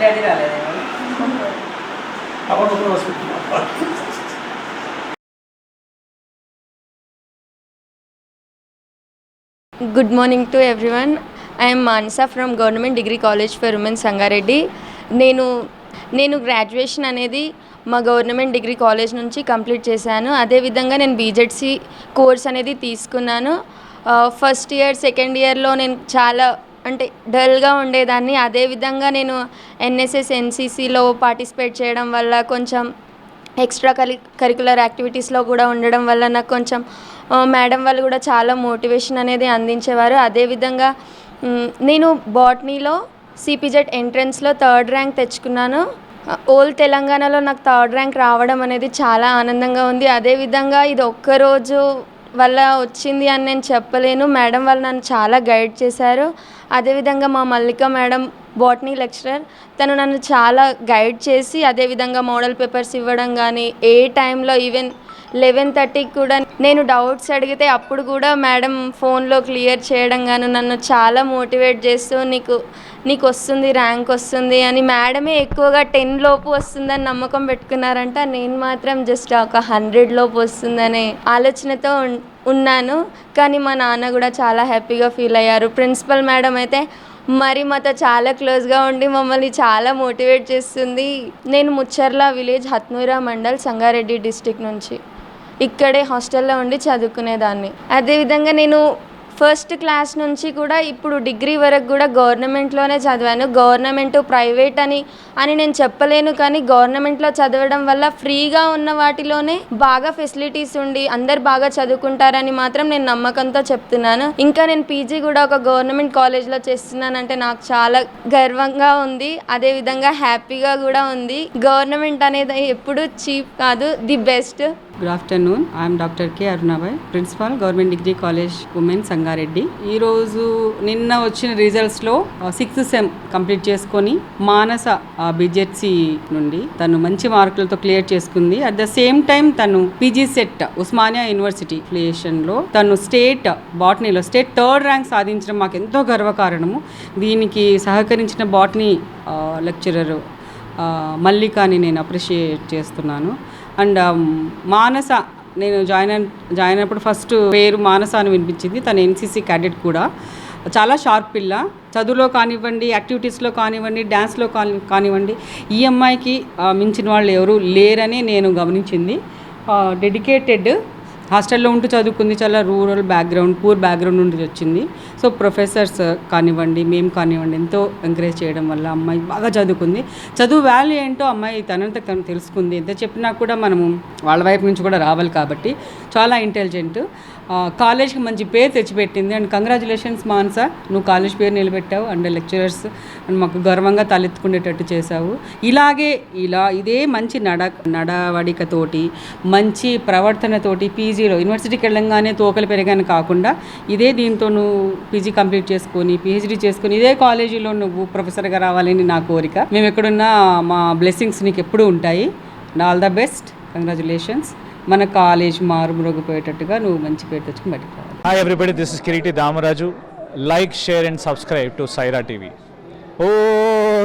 Daddy అప్పుడు hospital morning to everyone. I am Mansa from Government Degree College for Women Sangareddy నేను నేను graduation అనేది మా government degree college నుంచి complete చేశాను. అదేవిధంగా నేను బీజెడ్సీ కోర్స్ అనేది తీసుకున్నాను. ఫస్ట్ ఇయర్ సెకండ్ ఇయర్లో నేను చాలా అంటే డల్గా ఉండేదాన్ని. అదేవిధంగా నేను ఎన్ఎస్ఎస్ ఎన్సీసీలో పార్టిసిపేట్ చేయడం వల్ల కొంచెం ఎక్స్ట్రా కరి కరికులర్ యాక్టివిటీస్లో కూడా ఉండడం వల్ల నాకు కొంచెం మేడం వాళ్ళు కూడా చాలా మోటివేషన్ అనేది అందించేవారు. అదేవిధంగా నేను బాటనీలో సిపిజెట్ ఎంట్రన్స్లో థర్డ్ ర్యాంక్ తెచ్చుకున్నాను. ఓల్ తెలంగాణలో నాకు థర్డ్ ర్యాంక్ రావడం అనేది చాలా ఆనందంగా ఉంది. అదేవిధంగా ఇది ఒక్కరోజు వల్ల వచ్చింది అని నేను చెప్పలేను. మేడం వాళ్ళు నన్ను చాలా గైడ్ చేశారు. అదేవిధంగా మా మల్లిక మేడం బాటనీ లెక్చరర్ తను నన్ను చాలా గైడ్ చేసి అదేవిధంగా మోడల్ పేపర్స్ ఇవ్వడం కానీ ఏ టైంలో ఈవెన్ లెవెన్ థర్టీకి కూడా నేను డౌట్స్ అడిగితే అప్పుడు కూడా మేడం ఫోన్లో క్లియర్ చేయడం గాను నన్ను చాలా మోటివేట్ చేస్తూ నీకు నీకు వస్తుంది ర్యాంక్ వస్తుంది అని మేడమే ఎక్కువగా టెన్ లోపు వస్తుందని నమ్మకం పెట్టుకున్నారంట. నేను మాత్రం జస్ట్ ఒక హండ్రెడ్ లోపు వస్తుందనే ఆలోచనతో ఉన్నాను. కానీ మా నాన్న కూడా చాలా హ్యాపీగా ఫీల్ అయ్యారు. ప్రిన్సిపల్ మేడం అయితే మరి మాతో చాలా క్లోజ్గా ఉండి మమ్మల్ని చాలా మోటివేట్ చేస్తుంది. నేను ముచ్చర్ల విలేజ్ హత్నూరా మండల్ సంగారెడ్డి డిస్టిక్ నుంచి. ఇక్కడే హాస్టల్లో ఉండి చదువుకునేదాన్ని. అదేవిధంగా నేను ఫస్ట్ క్లాస్ నుంచి కూడా ఇప్పుడు డిగ్రీ వరకు కూడా గవర్నమెంట్లోనే చదివాను. గవర్నమెంట్ ప్రైవేట్ అని అని నేను చెప్పలేను కానీ గవర్నమెంట్లో చదవడం వల్ల ఫ్రీగా ఉన్న వాటిలోనే బాగా ఫెసిలిటీస్ ఉండి అందరు బాగా చదువుకుంటారని మాత్రం నేను నమ్మకంతో చెప్తున్నాను. ఇంకా నేను పీజీ కూడా ఒక గవర్నమెంట్ కాలేజ్లో చేస్తున్నానంటే నాకు చాలా గర్వంగా ఉంది. అదేవిధంగా హ్యాపీగా కూడా ఉంది. గవర్నమెంట్ అనేది ఎప్పుడు చీప్ కాదు the best. Good afternoon I'm doctor K Arunabai principal government degree college women Sangareddy ఈరోజు నిన్న వచ్చిన రిజల్ట్స్లో సిక్స్త్ సెమ్ కంప్లీట్ చేసుకొని మానస బిజెట్సి నుండి తను మంచి మార్కులతో క్లియర్ చేసుకుంది. అట్ ద సేమ్ టైం తను పీజీ సెట్ ఉస్మానియా యూనివర్సిటీ లో తను స్టేట్ బాటనీలో స్టేట్ థర్డ్ ర్యాంక్ సాధించడం మాకు ఎంతో గర్వకారణము. దీనికి సహకరించిన బాటనీ లెక్చరర్ మల్లికాని నేను అప్రిషియేట్ చేస్తున్నాను. అండ్ um, మానస నేను జాయిన్ అయిన జాయిన్ అయినప్పుడు ఫస్ట్ పేరు మానస అని వినిపించింది. తను ఎన్సీసీ క్యాడెట్ కూడా. చాలా షార్ప్ పిల్ల. చదువులో కానివ్వండి యాక్టివిటీస్లో కానివ్వండి డ్యాన్స్లో కాని కానివ్వండి ఈ అమ్మాయికి uh, మించిన వాళ్ళు ఎవరు లేరని నేను గమనించింది. Uh, డెడికేటెడ్ హాస్టల్లో ఉంటూ చదువుకుంది చాలా రూరల్ బ్యాక్గ్రౌండ్ పూర్ బ్యాక్గ్రౌండ్ నుండి వచ్చింది. సో ప్రొఫెసర్స్ కానివ్వండి మేము కానివ్వండి ఎంతో ఎంకరేజ్ చేయడం వల్ల అమ్మాయి బాగా చదువుకుంది. చదువు వాల్యూ ఏంటో అమ్మాయి తనంత తను తెలుసుకుంది. ఎంత చెప్పినా కూడా మనము వాళ్ళ వైపు నుంచి కూడా రావాలి కాబట్టి చాలా ఇంటెలిజెంట్ కాలేజ్కి మంచి పేరు తెచ్చిపెట్టింది. అండ్ కంగ్రాచులేషన్స్ మాన్స నువ్వు కాలేజ్ పేరు నిలబెట్టావు. అండ్ లెక్చరర్స్ అండ్ మాకు గర్వంగా తలెత్తుకునేటట్టు చేశావు. ఇలాగే ఇలా ఇదే మంచి నడ నడవడికతోటి మంచి ప్రవర్తనతోటి పీజీలో యూనివర్సిటీకి వెళ్ళంగానే తోకలు పెరిగాను కాకుండా ఇదే దీంతో నువ్వు పీజీ కంప్లీట్ చేసుకొని పిహెచ్డీ చేసుకొని ఇదే కాలేజీలో నువ్వు ప్రొఫెసర్గా రావాలని నా కోరిక. మేము ఎక్కడున్నా మా బ్లెస్సింగ్స్ నీకు ఎప్పుడూ ఉంటాయి. ఆల్ ద బెస్ట్ కంగ్రాచులేషన్స్ మన కాలేజ్ మారుమ్రోగిపోయేటట్టుగా నువ్వు మంచి పేరు తెచ్చుకుని బయటకు రావాలి. Hi everybody, this is Kiriti Damaraju. Like, share and subscribe to Saira TV. Oh,